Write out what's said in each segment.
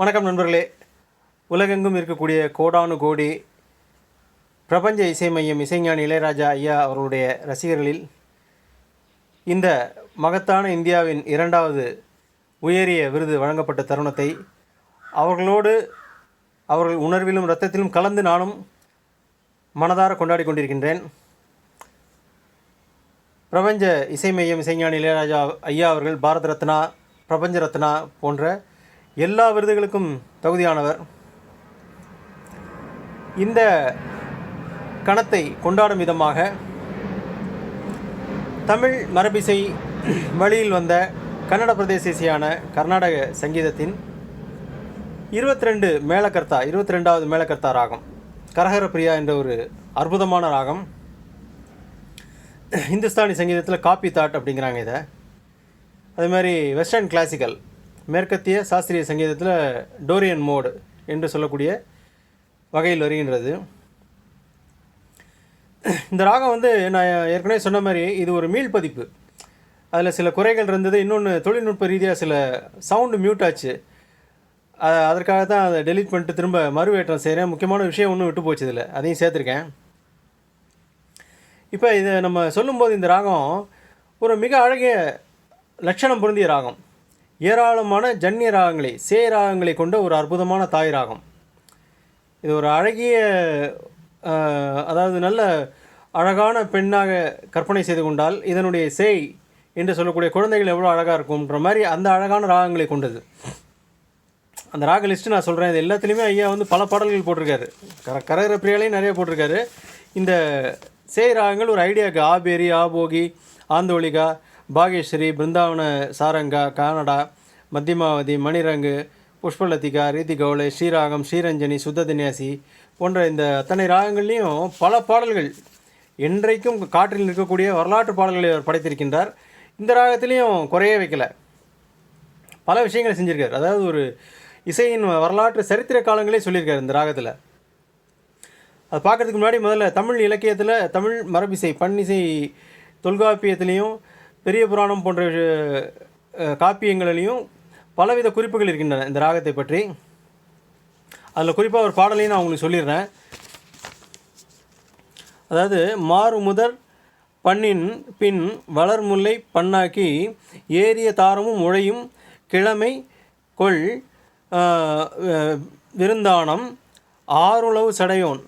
வணக்கம் நண்பர்களே. உலகெங்கும் இருக்கக்கூடிய கோடானு கோடி பிரபஞ்ச இசை மையம் இசைஞானி இளையராஜா ஐயா அவர்களுடைய ரசிகர்களில் இந்த மகத்தான இந்தியாவின் இரண்டாவது உயரிய விருது வழங்கப்பட்ட தருணத்தை அவர்களோடு அவர்கள் உணர்விலும் இரத்தத்திலும் கலந்து நானும் மனதார கொண்டாடி கொண்டிருக்கின்றேன். பிரபஞ்ச இசை மையம் இசைஞானி இளையராஜா ஐயா அவர்கள் பாரத ரத்னா பிரபஞ்ச ரத்னா போன்ற எல்லா விருதுகளுக்கும் தகுதியானவர். இந்த கணத்தை கொண்டாடும் விதமாக தமிழ் மரபிசை வழியில் வந்த கன்னட பிரதேச இசையான கர்நாடக சங்கீதத்தின் இருபத்தி ரெண்டு மேலக்கர்த்தா இருபத்தி ரெண்டாவது மேலக்கர்த்தா ராகம் கரகர பிரியா என்ற ஒரு அற்புதமான ராகம். இந்துஸ்தானி சங்கீதத்தில் காப்பி தாட் அப்படிங்கிறாங்க இதை. அதே மாதிரி வெஸ்டர்ன் கிளாசிக்கல் மேற்கத்திய சாஸ்திரிய சங்கீதத்தில் டோரியன் மோடு என்று சொல்லக்கூடிய வகையில் வருகின்றது. இந்த ராகம் வந்து நான் ஏற்கனவே சொன்ன மாதிரி இது ஒரு மீள் பதிப்பு. அதில் சில குறைகள் இருந்தது இன்னொன்று தொழில்நுட்ப ரீதியாக சில சவுண்டு மியூட் ஆச்சு. அதற்காக தான் அதை டெலீட் பண்ணிட்டு திரும்ப மறுவேற்றம் செய்கிறேன் முக்கியமான விஷயம் ஒன்றும் விட்டு போச்சு இதில். அதையும் சேர்த்துருக்கேன். இப்போ இதை நம்ம சொல்லும்போது இந்த ராகம் ஒரு மிக அழகிய லட்சணம் பொருந்திய ராகம். ஏராளமான ஜன்னிய ராகங்களை சே ராகங்களை கொண்ட ஒரு அற்புதமான தாய் ராகம் இது ஒரு அழகிய அதாவது நல்ல அழகான பெண்ணாக கற்பனை செய்து கொண்டால் இதனுடைய சேய் என்று சொல்லக்கூடிய குழந்தைகள் எவ்வளோ அழகாக இருக்கும்ன்ற மாதிரி அந்த அழகான ராகங்களை கொண்டது. அந்த ராக லிஸ்ட்டு நான் சொல்கிறேன் இது எல்லாத்துலேயுமே ஐயா வந்து பல பாடல்கள் போட்டிருக்காரு. கர கரகர பிரியாலையும் நிறைய போட்டிருக்காரு. இந்த சேய் ராகங்கள் ஒரு ஐடியாவுக்கு. ஆபேரி ஆபோகி ஆந்தோலிகா பாகேஸ்வரி பிருந்தாவன சாரங்கா கானடா மத்தியமாவதி மணிரங்கு புஷ்பலதிகா ரீதி கவுளை ஸ்ரீராகம் ஸ்ரீரஞ்சனி சுத்ததின்யாசி போன்ற இந்த அத்தனை ராகங்கள்லேயும் பல பாடல்கள் என்றைக்கும் காற்றில் நிற்கக்கூடிய வரலாற்று பாடல்களை அவர் படைத்திருக்கின்றார். இந்த ராகத்திலையும் குறையே வைக்கல. பல விஷயங்களை செஞ்சுருக்கார். அதாவது ஒரு இசையின் வரலாற்று சரித்திர காலங்களே சொல்லியிருக்கார் இந்த ராகத்தில். அது பார்க்கறதுக்கு முன்னாடி முதல்ல தமிழ் இலக்கியத்தில் தமிழ் மரபிசை பண்ணிசை தொல்காப்பியத்துலேயும் பெரிய புராணம் போன்ற காப்பியங்களிலையும் பலவித குறிப்புகள் இருக்கின்றன இந்த ராகத்தை பற்றி. அதில் குறிப்பாக ஒரு பாடலையும் நான் உங்களுக்கு சொல்லிடுறேன். அதாவது மாறு முதற் பண்ணின் பின் வளர்முல்லை பண்ணாக்கி ஏறிய தாரமும் முழையும் கிழமை கொள் விருந்தானம் ஆறுளவு சடையோன்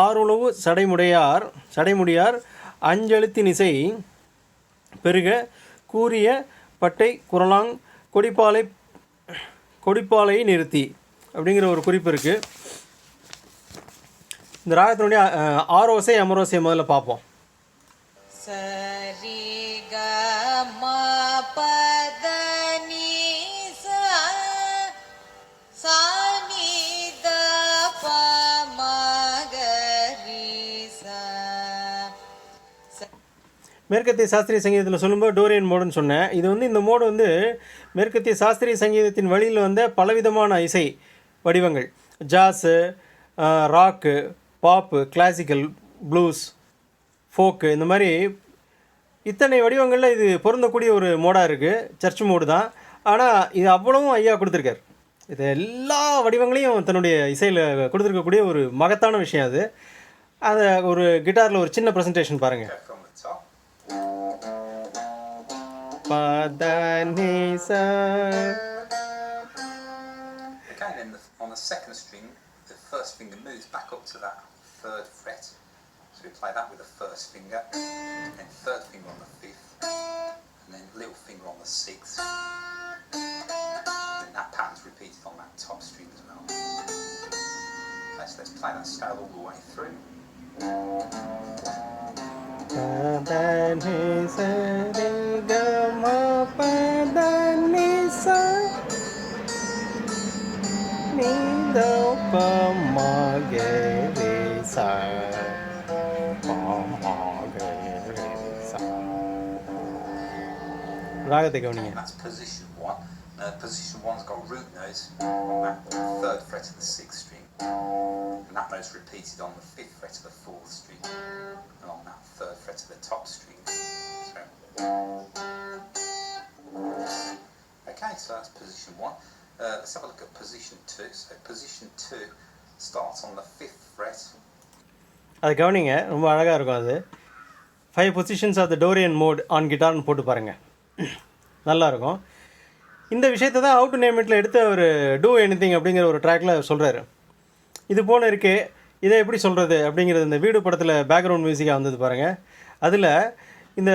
ஆறுளவு சடைமுடையார் சடைமுடியார் அஞ்செழுத்தின் இசை பெருக கூறிய பட்டை குரலாங் கொடிப்பாலை கொடிப்பாலையை நிறுத்தி. அப்படிங்கிற ஒரு குறிப்பு இருக்குது இந்த ராகத்தினுடைய ஆரோசை அமரோசை முதல்ல பார்ப்போம். சரி மேற்கத்திய சாஸ்திரிய சங்கீதத்தில் சொல்லும்போது டோரியன் மோடுன்னு சொன்னேன். இது வந்து இந்த மோடு வந்து மேற்கத்திய சாஸ்திரிய சங்கீதத்தின் வழியில் வந்த பலவிதமான இசை வடிவங்கள். ஜாஸு ராக்கு பாப்பு கிளாசிக்கல் ப்ளூஸ் ஃபோக்கு இந்த மாதிரி இத்தனை வடிவங்களில் இது பொருந்தக்கூடிய ஒரு மோடாக இருக்குது சர்ச் மோடு தான். ஆனால் இது அவ்வளவும் ஐயா கொடுத்துருக்காரு. இது எல்லா வடிவங்களையும் தன்னுடைய இசையில் கொடுத்துருக்கக்கூடிய ஒரு மகத்தான விஷயம் அது. அதை ஒரு கிட்டாரில் ஒரு சின்ன ப்ரெசன்டேஷன் பாருங்கள் Padanisa. Again, the, on the second string, the first finger moves back up to that third fret. So we play that with the first finger, then third finger on the fifth, and then little finger on the sixth. And that pattern's repeated on that top string as well. Okay, so let's play that scale all the way through. Padanisa. ராகத்தை கவனிங்க That's position one. Now, position one's got root notes on that third fret of the sixth string. And that note's repeated on the fifth fret of the fourth string. And on that third fret of the top string. So. Okay, so that's position one. Uh, let's have a look at position two. So position two starts on the fifth fret. அது கவனிங்க. ரொம்ப அழகாக இருக்கும் அது. Five positions of the Dorian mode on கிட்டார்னு போட்டு பாருங்கள் நல்லாயிருக்கும் இந்த விஷயத்தை தான் அவுட் நேமிட்டில் எடுத்து அவர் டூ எனிதிங் அப்படிங்கிற ஒரு ட்ராக்ல சொல்கிறாரு இது போல இருக்கே. இதை எப்படி சொல்கிறது அப்படிங்கிறது இந்த வீடு படத்தில் பேக்ரவுண்ட் மியூசிக்காக வந்தது பாருங்கள் அதில் இந்த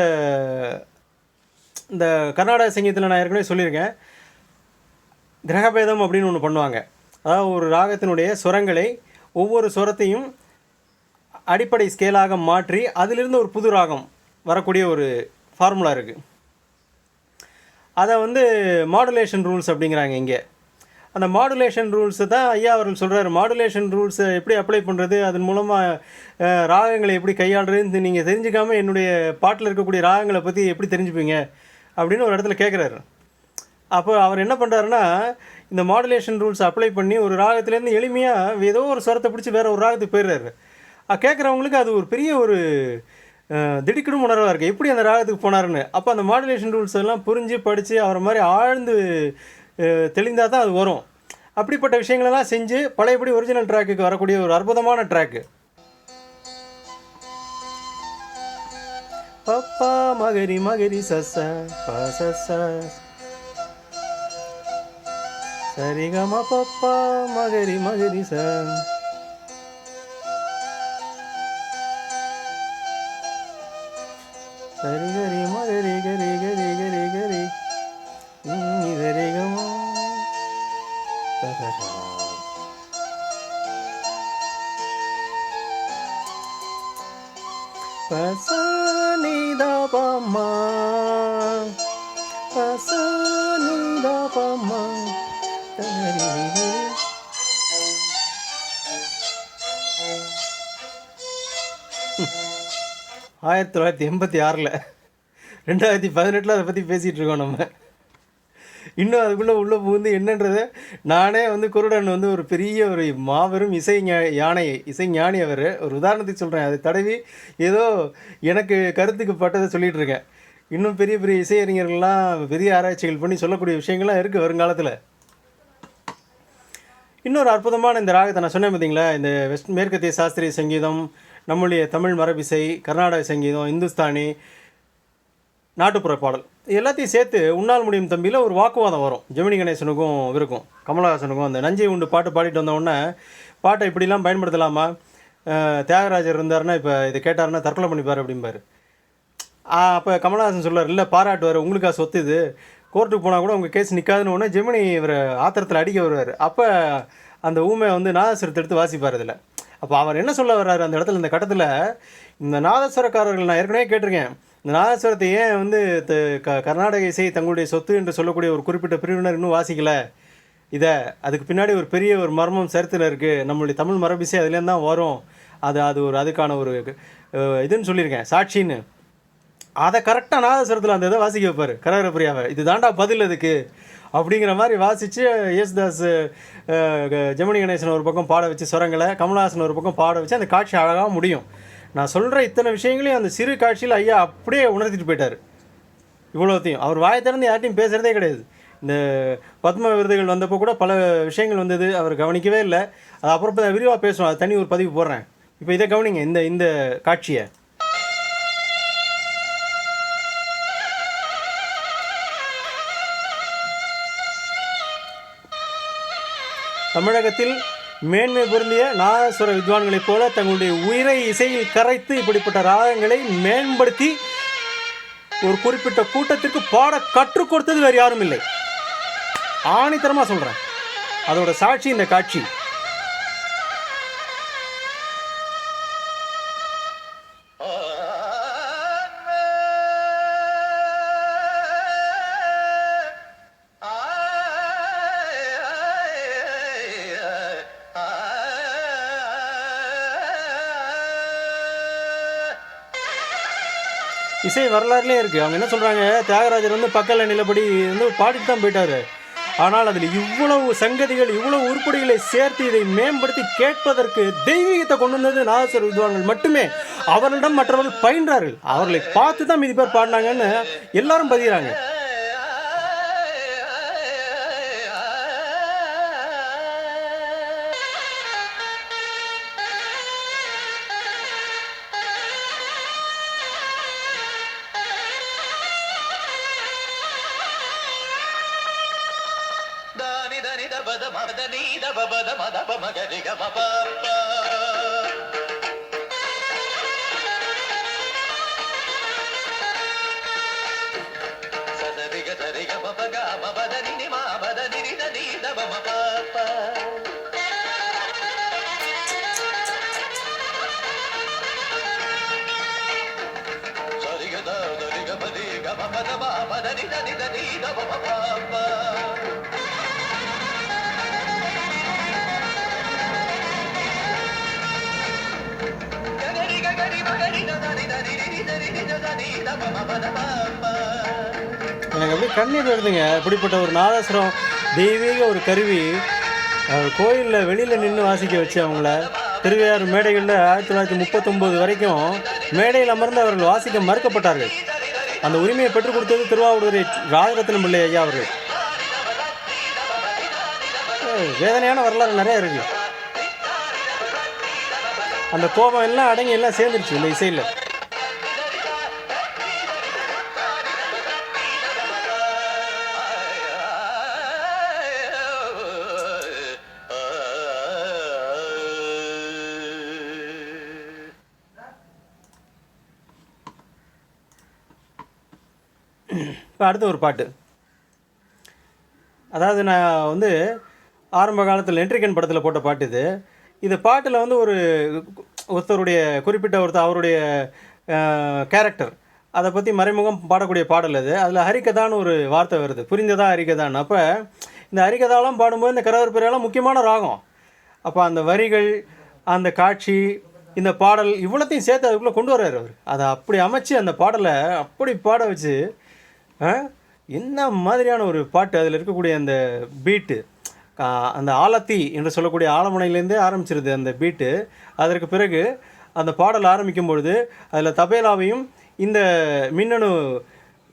இந்த கர்நாடக சங்கீதத்தில் நான் ஏற்கனவே சொல்லியிருக்கேன். கிரகபேதம் அப்படின்னு ஒன்று பண்ணுவாங்க. அதாவது ஒரு ராகத்தினுடைய சுரங்களை ஒவ்வொரு சுரத்தையும் அடிப்படை ஸ்கேலாக மாற்றி அதிலிருந்து ஒரு புது ராகம் வரக்கூடிய ஒரு ஃபார்முலா இருக்குது அதை வந்து மாடுலேஷன் ரூல்ஸ் அப்படிங்கிறாங்க இங்கே. அந்த மாடுலேஷன் ரூல்ஸை தான் ஐயா அவர்கள் சொல்கிறாரு மாடுலேஷன் ரூல்ஸை எப்படி அப்ளை பண்ணுறது அதன் மூலமாக ராகங்களை எப்படி கையாளுறதுன்னு நீங்கள் தெரிஞ்சுக்காமல் என்னுடைய பாட்டில் இருக்கக்கூடிய ராகங்களை பற்றி எப்படி தெரிஞ்சுப்பீங்க? அப்படின்னு ஒரு இடத்துல கேட்குறாரு அப்போ அவர் என்ன பண்ணுறாருன்னா இந்த மாடுலேஷன் ரூல்ஸ் அப்ளை பண்ணி ஒரு ராகத்துலேருந்து எளிமையாக ஏதோ ஒரு ஸ்வரத்தை பிடிச்சி வேறு ஒரு ராகத்துக்கு போயிடுறாரு. கேட்குறவங்களுக்கு அது ஒரு பெரிய ஒரு திடுக்கிடும் உணர்வாக இருக்குது எப்படி அந்த ராகத்துக்கு போனாருன்னு? அப்போ அந்த மாடுலேஷன் ரூல்ஸ் எல்லாம் புரிஞ்சு படித்து அவரை மாதிரி ஆழ்ந்து தெளிந்தால் தான் அது வரும். அப்படிப்பட்ட விஷயங்களெல்லாம் செஞ்சு பழையபடி ஒரிஜினல் ட்ராக்குக்கு வரக்கூடிய ஒரு அற்புதமான ட்ராக்கு பப்பா மகரி மகரி சச பசச சரிகம பப்பா மகரி மகரி ச சரிக ஆயிரத்தி தொள்ளாயிரத்தி எண்பத்தி ஆறில். ரெண்டாயிரத்தி பதினெட்டில் அதை பற்றி பேசிகிட்டு இருக்கோம் நம்ம. இன்னும் அதுக்குள்ளே உள்ளே புகுந்து என்னன்றதை நானே வந்து குருடன் வந்து ஒரு பெரிய ஒரு மாபெரும் இசை யானை இசை ஞானி அவர். ஒரு உதாரணத்துக்கு சொல்கிறேன் அதை தடவி ஏதோ எனக்கு கருத்துக்கு பட்டதை சொல்லிகிட்டு இருக்கேன். இன்னும் பெரிய பெரிய இசையறிஞர்கள்லாம் பெரிய ஆராய்ச்சிகள் பண்ணி சொல்லக்கூடிய விஷயங்கள்லாம் இருக்குது வருங்காலத்தில். இன்னொரு அற்புதமான இந்த ராகத்தை நான் சொன்னேன் பார்த்தீங்களா இந்த வெஸ்ட் மேற்கத்திய சாஸ்திரிய சங்கீதம் நம்முடைய தமிழ் மரபிசை கர்நாடக சங்கீதம் இந்துஸ்தானி நாட்டுப்புற பாடல் எல்லாத்தையும் சேர்த்து உன்னால் முடியும் தம்பியில் ஒரு வாக்குவாதம் வரும். ஜெமினி கணேசனுக்கும் இருக்கும் கமலஹாசனுக்கும் அந்த நஞ்சை உண்டு பாட்டு பாடிட்டு வந்தவுடனே பாட்டை இப்படிலாம் பயன்படுத்தலாமா? தியாகராஜர் இருந்தாருன்னா இப்போ இதை கேட்டாருன்னா தற்கொலை பண்ணிப்பார் அப்படிம்பார். அப்போ கமலஹாசன் சொல்றார் இல்லை பாராட்டுவார் உங்களுக்கா சொத்து இது? கோர்ட்டுக்கு போனால் கூட உங்கள் கேஸ் நிற்காதுன்னு உடனே ஜெமினி இவர் ஆத்திரத்தில் அடிக்க வருவார். அப்போ அந்த ஊமை வந்து நாதஸ்வரத்தை எடுத்து வாசிப்பார் இதில் அப்போ அவர் என்ன சொல்ல வர்றாரு அந்த இடத்துல இந்த கட்டத்தில் இந்த நாதஸ்வரக்காரர்கள் நான் ஏற்கனவே கேட்டிருக்கேன். இந்த நாதஸ்வரத்தை ஏன் வந்து த- க கர்நாடக இசை தங்களுடைய சொத்து என்று சொல்லக்கூடிய ஒரு குறிப்பிட்ட பிரிவினர் இன்னும் வாசிக்கலை? இதை அதுக்கு பின்னாடி ஒரு பெரிய ஒரு மர்மம் சரித்தில் இருக்குது நம்மளுடைய தமிழ் மரபிசை அதுலேருந்து தான் வரும். அது அது ஒரு அதுக்கான ஒரு இதுன்னு சொல்லியிருக்கேன். சாட்சின்னு. அதை கரெக்டாக நாதஸ்வரத்தில் அந்த இதை வாசிக்க வைப்பார். கரகரப்பிரியாவை இது தாண்டா பதில் அதுக்கு அப்படிங்கிற மாதிரி வாசித்து யேசுதாஸ் க- ஜெமினி கணேசன் ஒரு பக்கம் பாட வச்சு சுரங்களை கமலஹாசன் ஒரு பக்கம் பாட வச்சு அந்த காட்சி அழகாக முடியும். நான் சொல்கிற இத்தனை விஷயங்களையும் அந்த சிறு காட்சியில் ஐயா அப்படியே உணர்த்திட்டு போயிட்டார். இவ்வளோத்தையும். அவர் வாயை திறந்து யார்ட்டையும் பேசுகிறதே கிடையாது. இந்த பத்ம விருதுகள் வந்தப்போ கூட பல விஷயங்கள் வந்தது. அவர் கவனிக்கவே இல்லை. அது அப்புறம் விரிவாக பேசுவோம். அது தனி ஒரு பதிவு போடுறேன். இப்போ இதை கவனிங்க. இந்த இந்த காட்சியை. தமிழகத்தில் மேன்மை பொருந்திய நாதஸ்வர வித்வான்களைப் போல தங்களுடைய உயிரை இசையில் கரைத்து இப்படிப்பட்ட ராகங்களை மேம்படுத்தி ஒரு குறிப்பிட்ட கூட்டத்திற்கு பாட கற்றுக் கொடுத்தது வேறு யாரும் இல்லை. ஆணித்தரமாக சொல்கிறேன் அதோட சாட்சி இந்த காட்சி. வரலாறுலேயே இருக்குது அவங்க என்ன சொல்கிறாங்க தியாகராஜர் வந்து பக்கல நிலப்படி வந்து பாடிட்டு தான் போயிட்டாரு. ஆனால் அதில் இவ்வளவு சங்கதிகள் இவ்வளவு உருப்படிகளை சேர்த்து இதை மேம்படுத்தி கேட்பதற்கு தெய்வீகத்தை கொண்டு வந்தது நாதஸ்வர வித்வான்கள் மட்டுமே. அவர்களிடம் மற்றவர்கள் பயின்றார்கள். அவர்களை பார்த்து தான் மீதி பேர் பாடினாங்கன்னு எல்லாரும் பதிகிறாங்க. எனக்கு அப்படியே கண்ணீர் வருதுங்க. இப்படிப்பட்ட ஒரு நாதஸ்வரம் தெய்வீக ஒரு கருவி கோயிலில் வெளியில் நின்று வாசிக்க வச்சு அவங்கள திருவையாறு மேடைகளில் ஆயிரத்தி தொள்ளாயிரத்தி முப்பத்தொம்போது வரைக்கும் மேடையில் அமர்ந்து அவர்கள் வாசிக்க மறுக்கப்பட்டார்கள். அந்த உரிமையை பெற்றுக் கொடுத்தது திருவாவூரை ராஜரத்னம் பிள்ளை ஐயா அவர்கள். வேதனையான வரலாறு நிறைய இருக்கு. அந்த கோபம் எல்லாம் அடங்கி எல்லாம் சேர்ந்துருச்சு இந்த இசையில். இப்போ அடுத்த ஒரு பாட்டு. அதாவது நான் வந்து ஆரம்ப காலத்தில் என்ட்ரிகன் படத்தில் போட்ட பாட்டு இது. இது பாட்டில் வந்து ஒரு ஒருத்தருடைய குறிப்பிட்ட ஒருத்தர் அவருடைய கேரக்டர் அதை பற்றி மறைமுகம் பாடக்கூடிய பாடல் அது. அதில் ஹரிகதான்னு ஒரு வார்த்தை வருது. புரிந்ததா ஹரிகதான் அப்போ இந்த ஹரிகதாலாம் பாடும்போது இந்த கரவற்பெரியெல்லாம் முக்கியமான ராகம். அப்போ அந்த வரிகள் அந்த காட்சி இந்த பாடல் இவ்வளோத்தையும் சேர்த்து அதுக்குள்ளே கொண்டு வர்றாரு அவர். அதை அப்படி அமைச்சு அந்த பாடலை அப்படி பாட வச்சு என்ன மாதிரியான ஒரு பாட்டு அதில் இருக்கக்கூடிய அந்த பீட்டு அந்த ஆலத்தி என்று சொல்லக்கூடிய ஆலமுனையிலேருந்தே ஆரம்பிச்சிருது அந்த பீட்டு அதற்கு பிறகு அந்த பாடல் ஆரம்பிக்கும் பொழுது அதில் தபேலாவையும் இந்த மின்னணு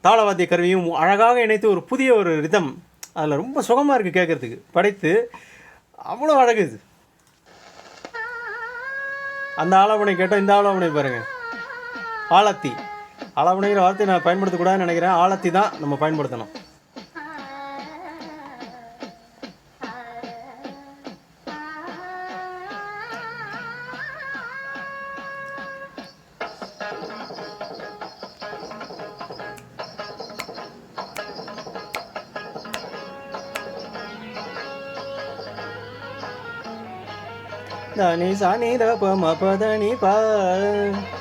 தாளவாத்திய கருவியும் அழகாக இணைத்து ஒரு புதிய ஒரு ரிதம் அதில் ரொம்ப சுகமாக இருக்குது கேட்குறதுக்கு படைத்து அவ்வளோ அழகு இது. அந்த ஆலவனை கேட்டால் இந்த ஆலவனை பாருங்கள் ஆலத்தி. ஆலவனைங்கிற வார்த்தையை நான் பயன்படுத்தக்கூடாதுன்னு நினைக்கிறேன். ஆழத்தி தான் நம்ம பயன்படுத்தணும். தனி சாணி த ப ம ப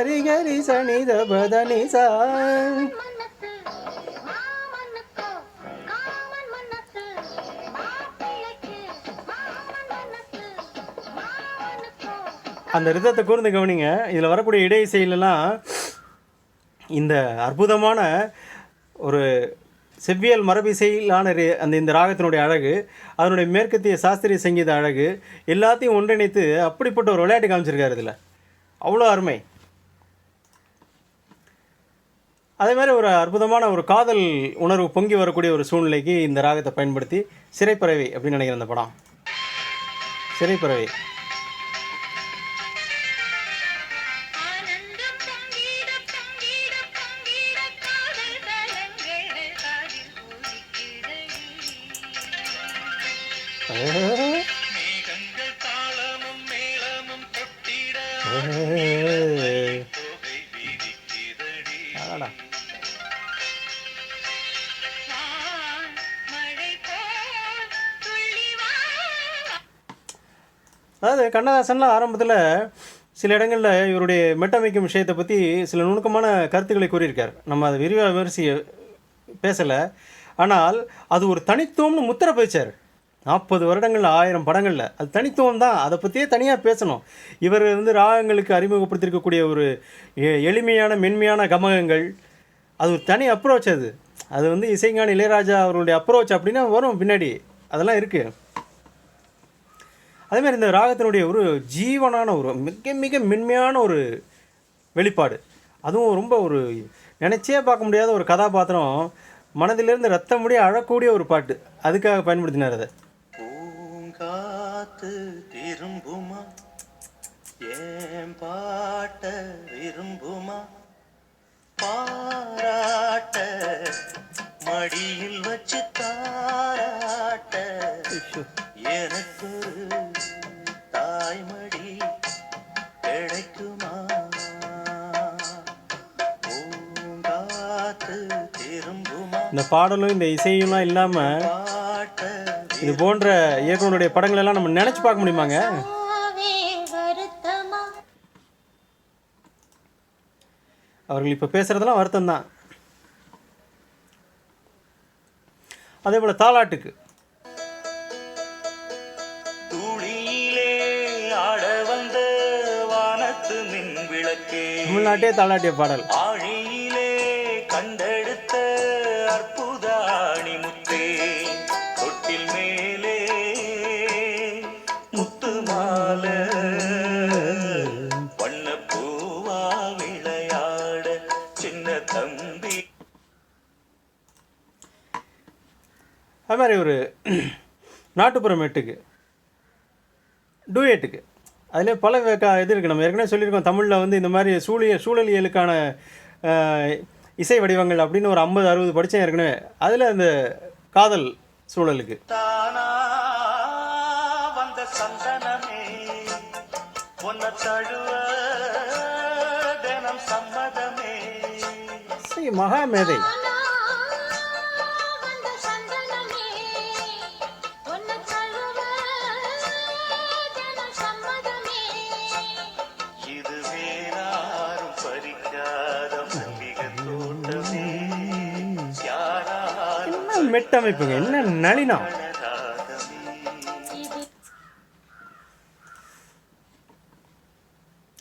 சரி கரி சனி தபதனி சா. அந்த ரிதத்தை கூர்ந்து கவனிங்க. இதில் வரக்கூடிய இடை இசையிலலாம் இந்த அற்புதமான ஒரு செவ்வியல் மரபிசையிலான அந்த இந்த ராகத்தினுடைய அழகு அதனுடைய மேற்கத்திய சாஸ்திரிய சங்கீத அழகு எல்லாத்தையும் ஒன்றிணைத்து அப்படிப்பட்ட ஒரு விளையாட்டு காமிச்சிருக்காரு இதில். அவ்வளோ அருமை. அதே மாதிரி ஒரு அற்புதமான ஒரு காதல் உணர்வு பொங்கி வரக்கூடிய ஒரு சூழ்நிலைக்கு இந்த ராகத்தை பயன்படுத்தி சிறைப்பறவை அப்படின்னு நினைக்கிறேன் அந்த படம். சிறைப்பறவை. ஆனந்தம் அதாவது கண்ணதாசன்லாம் ஆரம்பத்தில் சில இடங்களில் இவருடைய மெட்டமைக்கும் விஷயத்தை பற்றி சில நுணுக்கமான கருத்துக்களை கூறியிருக்கார். நம்ம அதை விரிவாக விமர்சி பேசலை. ஆனால் அது ஒரு தனித்துவம்னு முத்திரை பதிச்சார். நாற்பது வருடங்கள் ஆயிரம் படங்களில். அது தனித்துவம் தான். அதை பற்றியே தனியாக பேசணும். இவர் வந்து ராகங்களுக்கு அறிமுகப்படுத்தியிருக்கக்கூடிய ஒரு எ- எளிமையான மென்மையான கமகங்கள். அது ஒரு தனி அப்ரோச் அது. அது வந்து இசைஞான இளையராஜா அவருடைய அப்ரோச் அப்படின்னா வரும் பின்னாடி. அதெல்லாம் இருக்குது அதே மாதிரி இந்த ராகத்தினுடைய ஒரு ஜீவனான ஒரு மிக மிக மென்மையான ஒரு வெளிப்பாடு. அதுவும் ரொம்ப ஒரு நினச்சே பார்க்க முடியாத ஒரு கதாபாத்திரம். மனதிலிருந்து ரத்தம் முடிய அழக்கூடிய ஒரு பாட்டு. அதுக்காக பயன்படுத்தினார் அதை. பூங்காத்து திரும்புமா? ஏன் பாட்ட விரும்புமா? பாராட்ட மடியில் வச்சு தாராட்ட. எனக்கு இந்த பாடலும் இந்த இசையும்லாம் இல்லாமல் இது போன்ற இயக்குனருடைய படங்கள் எல்லாம் நம்ம நினச்சி பார்க்க முடியுமாங்க? அவர்கள் இப்போ பேசுகிறதெல்லாம் வருத்தம் தான் அதே போல் தாலாட்டுக்கு. தமிழ்நாட்டே தாலாட்டிய பாடல். மாதிரி ஒரு நாட்டுப்புற மெட்டுக்கு டூயட்டுக்கு. அதிலே பல இது இருக்குது நம்ம ஏற்கனவே சொல்லியிருக்கோம் தமிழில் வந்து இந்த மாதிரி சூழிய சூழலியலுக்கான இசை வடிவங்கள் அப்படின்னு ஒரு ஐம்பது அறுபது படித்தேன் ஏற்கனவே. அதில் அந்த காதல் சூழலுக்கு. தானா வந்த என்ன மெட்டமைப்புங்க என்ன இது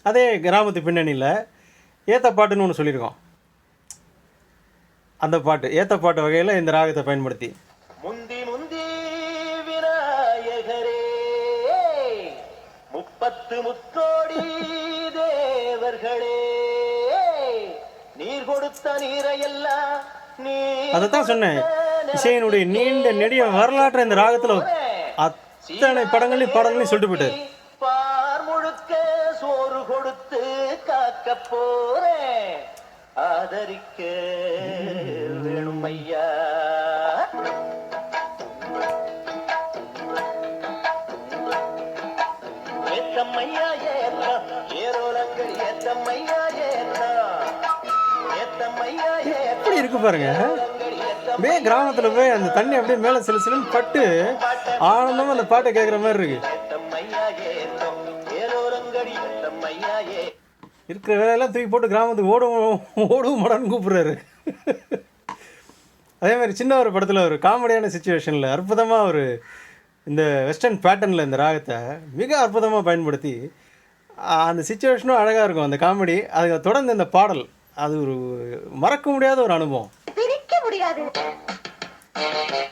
அதே கிராமத்து பின்னணியில் ஏத்த பாட்டுன்னு ஒன்று சொல்லியிருக்கோம். அந்த பாட்டு ஏத்த பாட்டு வகையில் இந்த ராகத்தை பயன்படுத்தி. முந்தி முந்தி விநாயகரே முப்பத்து முக்கோடி தேவர்களே நீர் கொடுத்த நீரையெல்லாம் நீ அதைத்தான் சொன்னேன். இசையினுடைய நீண்ட நெடிய வரலாற்றை இந்த ராகத்தில் அத்தனை படங்களையும் பாடல்களையும் சொல்லிட்டு போயிட்டாரு சோறு கொடுத்து காக்க போறேன் ஆதரிக்க வேணும் ஐயா. ஏத்தம்மையா ஏத்தம் ஏரோலங்கள் ஏத்தம்மையா ஏத்தம் ஏத்தம்மையா ஏத்தம் எப்படி இருக்கு பாருங்க? அப்படியே கிராமத்தில் போய் அந்த தண்ணி அப்படியே மேலே சில சிலுன்னு பட்டு ஆனந்தமாக அந்த பாட்டை கேட்குற மாதிரி இருக்கு. இருக்கிற வேலையெல்லாம் தூக்கி போட்டு கிராமத்துக்கு ஓடும் ஓடும் மடன்னு கூப்பிட்றாரு. அதே மாதிரி சின்ன ஒரு படத்தில் ஒரு காமெடியான சுச்சுவேஷனில் அற்புதமாக ஒரு இந்த வெஸ்டர்ன் பேட்டர்னில் இந்த ராகத்தை மிக அற்புதமாக பயன்படுத்தி அந்த சுச்சுவேஷனும் அழகாக இருக்கும். அந்த காமெடி அதுக்கு தொடர்ந்து இந்த பாடல் அது ஒரு மறக்க முடியாத ஒரு அனுபவம். Thank you.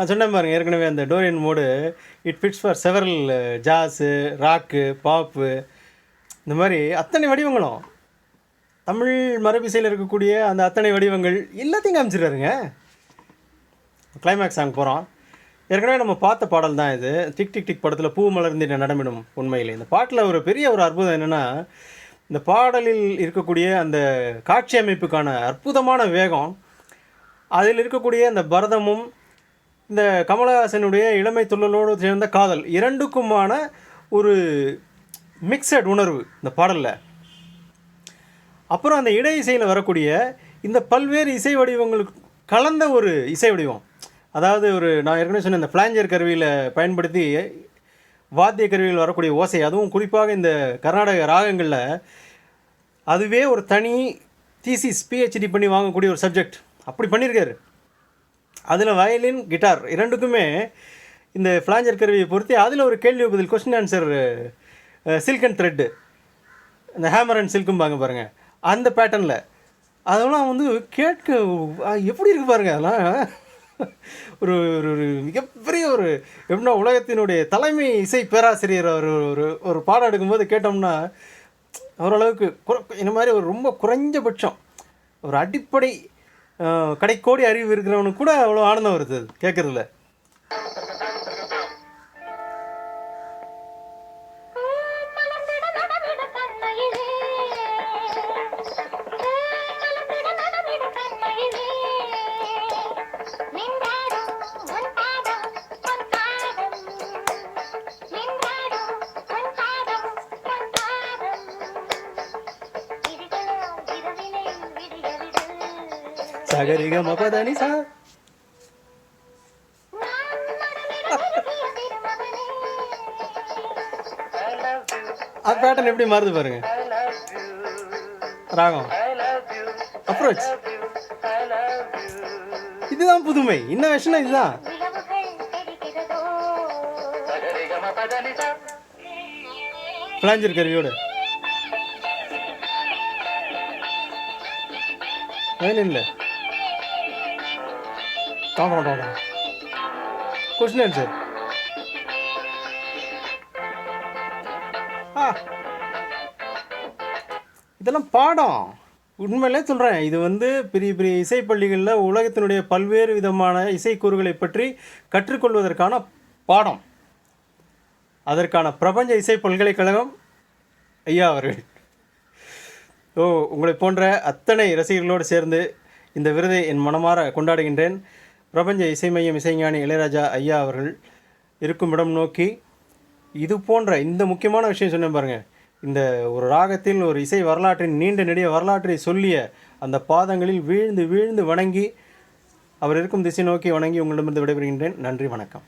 நான் சொன்னேன் பாருங்க ஏற்கனவே அந்த Dorian mode it fits for several jazz rock pop இந்த மாதிரி அத்தனை வடிவங்களும். தமிழ் மரபிசையில் இருக்கக்கூடிய அந்த அத்தனை வடிவங்கள் எல்லாத்தையும் காமிச்சிடுறாருங்க கிளைமேக்ஸ் சாங் போகிறோம் ஏற்கனவே நம்ம பார்த்த பாடல் தான் இது. டிக் டிக் டிக் படத்தில் பூ மலர்ந்து நடமிடும் உண்மையில். இந்த பாட்டில் ஒரு பெரிய ஒரு அற்புதம் என்னென்னா இந்த பாடலில் இருக்கக்கூடிய அந்த காட்சி அமைப்புக்கான அற்புதமான வேகம் அதில் இருக்கக்கூடிய அந்த பரதமும் இந்த கமலஹாசனுடைய இளமை துள்ளலோடு சேர்ந்த காதல் இரண்டுக்குமான ஒரு மிக்சட் உணர்வு இந்த பாடலில். அப்புறம் அந்த இடை இசையில் வரக்கூடிய இந்த பல்வேறு இசை வடிவங்களுக்கு கலந்த ஒரு இசை வடிவம். அதாவது ஒரு நான் ஏற்கனவே சொன்ன இந்த பிளாஞ்சர் கருவியில் பயன்படுத்தி வாத்திய கருவியில் வரக்கூடிய ஓசை அதுவும் குறிப்பாக இந்த கர்நாடக ராகங்களில் அதுவே ஒரு தனி தீசிஸ் பிஹெச்டி பண்ணி வாங்கக்கூடிய ஒரு சப்ஜெக்ட் அப்படி பண்ணியிருக்காரு. அதில் வயலின் கிட்டார் இரண்டுக்குமே இந்த ஃப்ளாஞ்சர் கருவியை பொறுத்து அதில் ஒரு கேள்வி பதில் question answer silk and thread இந்த ஹேமர் அண்ட் சில்க்கும்பாங்க பாருங்கள் அந்த பேட்டர்னில் அதெல்லாம் வந்து கேட்க எப்படி இருக்கு பாருங்கள் அதெல்லாம்? ஒரு ஒரு ஒரு மிகப்பெரிய ஒரு எப்படின்னா உலகத்தினுடைய தலைமை இசை பேராசிரியர் அவர் ஒரு ஒரு பாடம் எடுக்கும்போது கேட்டோம்னா ஓரளவுக்கு குற- இந்த மாதிரி ஒரு ரொம்ப குறைஞ்சபட்சம் ஒரு அடிப்படை கடைக்கோடி அறிவு இருக்கிறவனுக்கு கூட அவ்வளோ ஆனந்தம் வருது கேட்குறதுல சகரிக மபதனி சா நான் பேட்டர்ன் எப்படி மாறுது பாருங்க ராகம் அப்ரோச் இதுதான் புதுமை இன்னோவேஷனா இதுதான் பிளாஞ்சிரு கருவியோடு பிளாஞ்சர் கருவியோட டாடா டாடா கொஸ்டின் ஆன்சர் இதெல்லாம் பாடம். உண்மையிலே சொல்கிறேன் இது வந்து பெரிய பெரிய இசைப்பள்ளிகளில் உலகத்தினுடைய பல்வேறு விதமான இசைக்கூறுகளை பற்றி கற்றுக்கொள்வதற்கான பாடம். அதற்கான பிரபஞ்ச இசை பல்கலைக்கழகம் ஐயா அவர்கள். ஓ உங்களை போன்ற அத்தனை ரசிகர்களோடு சேர்ந்து இந்த விருதை என் மனமாற கொண்டாடுகின்றேன். பிரபஞ்ச இசை மையம் இசைஞானி இளையராஜா ஐயா அவர்கள் இருக்கும் இடம் நோக்கி இது போன்ற இந்த முக்கியமான விஷயம் சொன்னேன் பாருங்கள் இந்த ஒரு ராகத்தில் ஒரு இசை வரலாற்றின் நீண்ட நெடிய வரலாற்றை சொல்லிய அந்த பாதங்களில் வீழ்ந்து வீழ்ந்து வணங்கி அவர் இருக்கும் திசை நோக்கி வணங்கி உங்களிடமிருந்து விடைபெறுகின்றேன். நன்றி வணக்கம்.